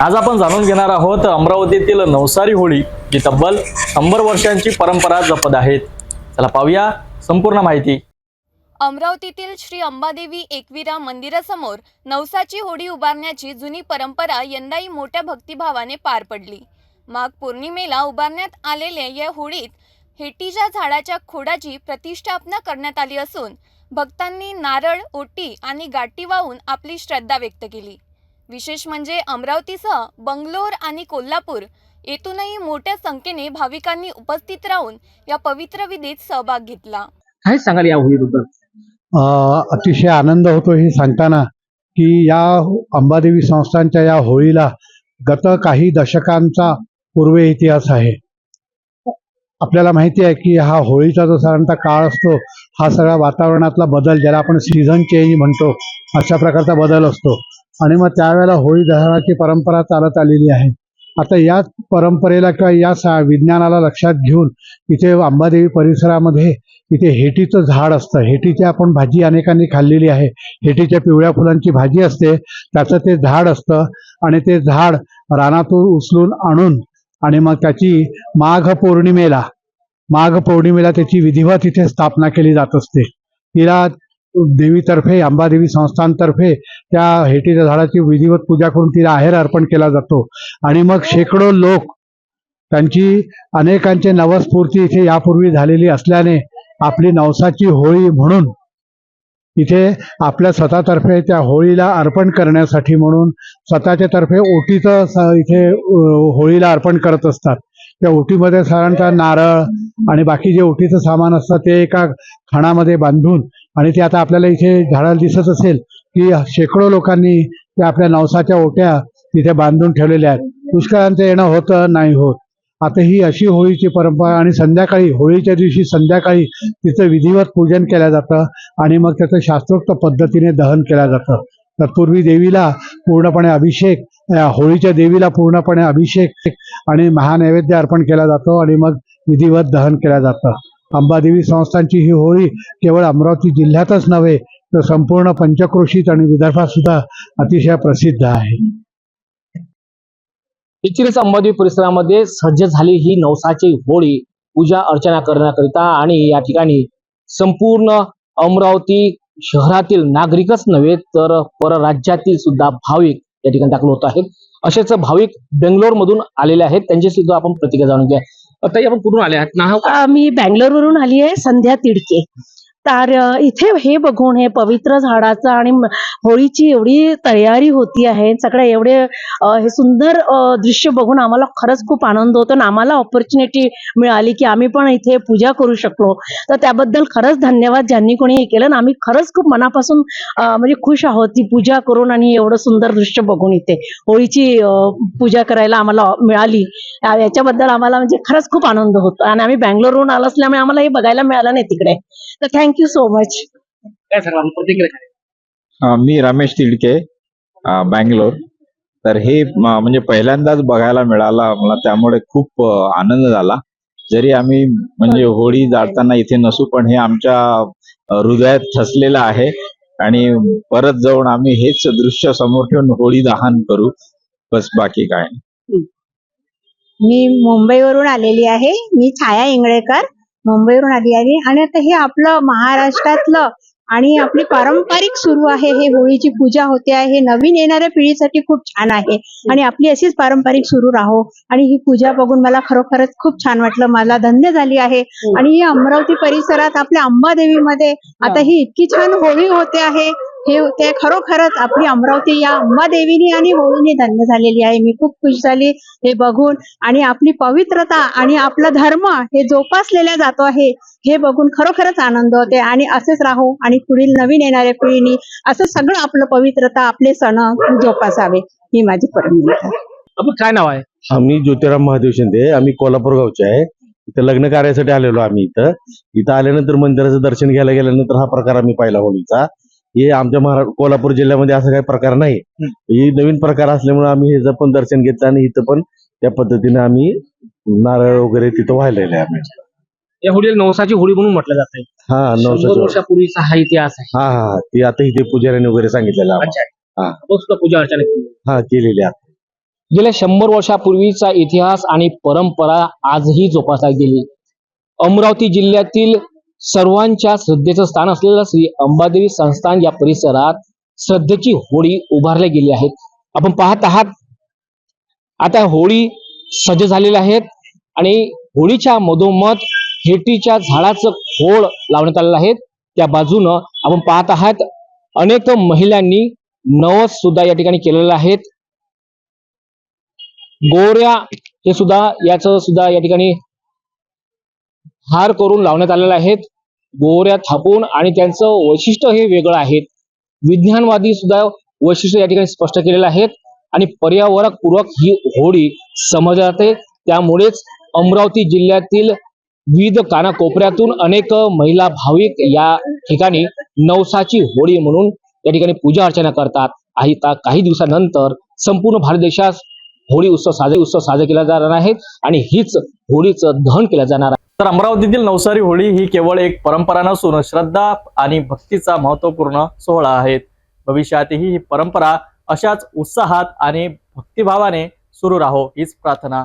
आज आपण जाणून घेणार आहोत अमरावतीतील नवसारी होळी जी तब्बल शंभर वर्षांची परंपरा जपत आहेत. चला पाहूया संपूर्ण माहिती. अमरावतीतील श्री अंबादेवी एकविरा मंदिरासमोर नवसाची होडी उभारण्याची जुनी परंपरा यंदाही मोठ्या भक्तिभावाने पार पडली. माघ पौर्णिमेला उभारण्यात आलेल्या या होळीत हेटीच्या झाडाच्या खोडाची प्रतिष्ठापना करण्यात आली असून भक्तांनी नारळ ओटी आणि गाठी वाहून आपली श्रद्धा व्यक्त केली. विशेष म्हणजे अमरावतीसह बंगलोर आणि कोल्हापूर येथूनही मोठ्या संख्येने भाविकांनी उपस्थित राहून या पवित्र विधीत सहभाग घेतला. काय सांगाल या होळीबद्दल? अ, अतिशय आनंद होतो हे सांगताना की या अंबादेवी संस्थांच्या या होळीला गत काही दशकांचा पूर्व इतिहास आहे. आपल्याला माहिती आहे की हा होळीचा जो साधारणतः काळ असतो हा सगळा वातावरणातला बदल ज्याला आपण सीझन चेंज म्हणतो अशा प्रकारचा बदल असतो. आणि मग त्यावेळेला होळी दहनाची परंपरा चालत आलेली आहे. आता याच परंपरेला किंवा या सा विज्ञानाला लक्षात घेऊन इथे अंबादेवी परिसरामध्ये इथे हेटीचं झाड असतं. हेटीची आपण भाजी अनेकांनी खाल्लेली आहे. हेटीच्या पिवळ्या फुलांची भाजी असते. त्याचं ते झाड असतं आणि ते झाड रानातून उचलून आणून आणि मग त्याची माघ पौर्णिमेला माघ पौर्णिमेला त्याची विधिवत इथे स्थापना केली जात असते. तिला देवीतर्फे अंबादेवी संस्थानतर्फे त्या हेटीच्या झाडाची विधिवत पूजा करून तिला आहेर अर्पण केला जातो. आणि मग शेकडो लोक त्यांची अनेकांचे नवस्फूर्ती इथे यापूर्वी झालेली असल्याने आपली नवसाची होळी म्हणून इथे आपल्या स्वतःतर्फे त्या होळीला अर्पण करण्यासाठी म्हणून स्वतःच्या तर्फे ओटीचं स- इथे होळीला अर्पण करत असतात. त्या ओटीमध्ये साधारणतः नारळ आणि बाकी जे ओटीचं सामान असतं ते एका खाणामध्ये बांधून आणि ते आता आपल्याला इथे झाडाला दिसत असेल की शेकडो लोकांनी त्या आपल्या नवसाच्या ओट्या तिथे बांधून ठेवलेल्या आहेत. पुष्कळांचं येणं होतं नाही होत. आता ही अशी होळीची परंपरा आणि संध्याकाळी होळीच्या दिवशी संध्याकाळी तिचं विधिवत पूजन केलं जातं आणि मग त्याचं शास्त्रोक्त पद्धतीने दहन केलं जातं. तत्पूर्वी देवीला पूर्णपणे अभिषेक होळीच्या देवीला पूर्णपणे अभिषेक आणि महानैवेद्य अर्पण केला जातो आणि मग विधिवत दहन केलं जातं. अंबादेवी संस्थांची ही होळी केवळ अमरावती जिल्ह्यातच नव्हे तर संपूर्ण पंचक्रोशीत आणि विदर्भात सुद्धा अतिशय प्रसिद्ध आहे. इचिरीस अंबादेवी परिसरामध्ये सज्ज झाली ही नवसाची होळी. पूजा अर्चना करण्याकरिता आणि या ठिकाणी संपूर्ण अमरावती शहरातील नागरिकच नव्हे तर परराज्यातील सुद्धा भाविक या ठिकाणी दाखल होत आहेत. असेच भाविक बेंगलोर मधून आलेले आहेत. त्यांची सुद्धा आपण प्रतिक्रिया जाणून घ्या ताई आपण कुठून आले आहात नाव काय? अ, मी आली आहे संध्या तिडके तर इथे हे बघून हे पवित्र झाडाचं आणि होळीची एवढी तयारी होती आहे. सगळं एवढे हे सुंदर दृश्य बघून आम्हाला खरंच खूप आनंद होतो आणि आम्हाला ऑपॉर्च्युनिटी मिळाली की आम्ही पण इथे पूजा करू शकलो. तर त्याबद्दल खरंच धन्यवाद ज्यांनी कोणी हे केलं ना आम्ही खरंच खूप मनापासून म्हणजे खुश आहोत ती पूजा करून आणि एवढं सुंदर दृश्य बघून इथे होळीची पूजा करायला आम्हाला मिळाली. याच्याबद्दल आम्हाला म्हणजे खरंच खूप आनंद होतो. आणि आम्ही बँगलोरहून आलो असल्यामुळे आम्हाला हे बघायला मिळालं नाही तिकडे. तर थँक्यू सो मच काय सांगा आपण प्रतिक्रिया काय? मी रमेश तिडके अ, बँगलोर. तर हे म- म्हणजे पहिल्यांदाच बघायला मिळाला मला. त्यामुळे खूप अ, आनंद झाला. जरी आम्ही म्हणजे होळी जाळताना इथे नसू पण हे आमच्या अ, हृदयात ठसलेलं आहे. आणि परत जाऊन आम्ही हेच दृश्य समोर ठेवून होळी दहन करू. बस बाकी काय नाही. मी मुंबईवरून आलेली आहे. मी छाया इंगळेकर. मुंबईवरून आली आहे. आणि आता हे आपलं महाराष्ट्रातलं आणि आपली पारंपरिक सुरू आहे. हे होळीची पूजा होते आहे. हे नवीन येणाऱ्या पिढीसाठी खूप छान आहे. आणि आपली अशीच पारंपरिक सुरू राहो. आणि ही पूजा बघून मला खरोखरच खूप छान वाटलं. मला धन्य झाली आहे. आणि ही अमरावती परिसरात आपल्या अंबादेवीमध्ये आता ही इतकी छान होळी होते आहे. हे होते. खरोखरच आपली अमरावती या अंबादेवीने आणि होळीने धन्य झालेली आहे. मी खूप खुश झाली हे बघून. आणि आपली पवित्रता आणि आपला धर्म हे जोपासलेला जातो आहे. हे बघून खरोखरच आनंद होते. आणि असेच राहू आणि पुढील नवीन येणाऱ्या पिढीने असं सगळं आपलं पवित्रता आपले सण जोपासावे. ही माझी आहे आपण काय नाव आहे? आम्ही ज्योतिराम महादेव शिंदे. आम्ही कोल्हापूर गावचे आहे. इथं लग्न कार्यासाठी आलेलो आम्ही इथं. इथं आल्यानंतर मंदिराचं दर्शन घ्यायला गेल्यानंतर हा प्रकार आम्ही पाहिला होळीचा. हे आमच्या महारा कोल्हापूर जिल्ह्यामध्ये असा काही प्रकार नाही. ही नवीन प्रकार असल्यामुळे आम्ही ह्याचं पण दर्शन घेतलं आणि इथं पण त्या पद्धतीने आम्ही नारळ वगैरे तिथं वाहिलेले आम्ही. या होळीला नवसाची होळी म्हणून म्हटलं जात. हा नवसाचं वर्षापूर्वीचा हा इतिहास आहे. हा हा ती आता इथे पुजाऱ्याने वगैरे सांगितलेलं हा. पूजा अर्चना. हा केलेली आहे. गेल्या शंभर वर्षापूर्वीचा इतिहास आणि परंपरा आजही जोपासला गेली. अमरावती जिल्ह्यातील सर्वांच्या श्रद्धेचं स्थान असलेलं श्री अंबादेवी संस्थान या परिसरात श्रद्धेची होळी उभारल्या गेली आहेत आपण पाहत आहात आता होळी सज्ज झालेल्या आहेत आणि होळीच्या मधोमध हेटीच्या झाडाचं खोळ लावण्यात आलेलं आहे. त्या बाजूनं आपण पाहत आहात अनेक महिलांनी नवस सुद्धा या ठिकाणी केलेलं आहेत गोऱ्या हे सुद्धा याच सुद्धा या ठिकाणी हार करून लावण्यात आलेले आहेत. गोऱ्या थापून आणि त्यांचं वैशिष्ट्य हे वेगळं आहे विज्ञानवादी सुद्धा वैशिष्ट्य या ठिकाणी स्पष्ट केलेलं आहेत. आणि पर्यावरणपूरक ही होळी समजली जाते. त्यामुळेच अमरावती जिल्ह्यातील विविध कानाकोपऱ्यातून अनेक महिला भाविक या ठिकाणी नवसाची होळी म्हणून या ठिकाणी पूजा अर्चना करतात. आणि काही दिवसानंतर संपूर्ण भारत देशात होळी उत्सव साजरे उत्सव साजरा केला जाणार आहे आणि हीच होळीचं दहन केलं जाणार आहे. तर अमरावतीतील नवसारी होळी ही केवळ एक परंपरा नसून श्रद्धा आणि भक्तीचा महत्त्वपूर्ण सोहळा आहे. भविष्यातही ही परंपरा अशाच उत्साहात आणि भक्तिभावाने सुरू राहो हीच प्रार्थना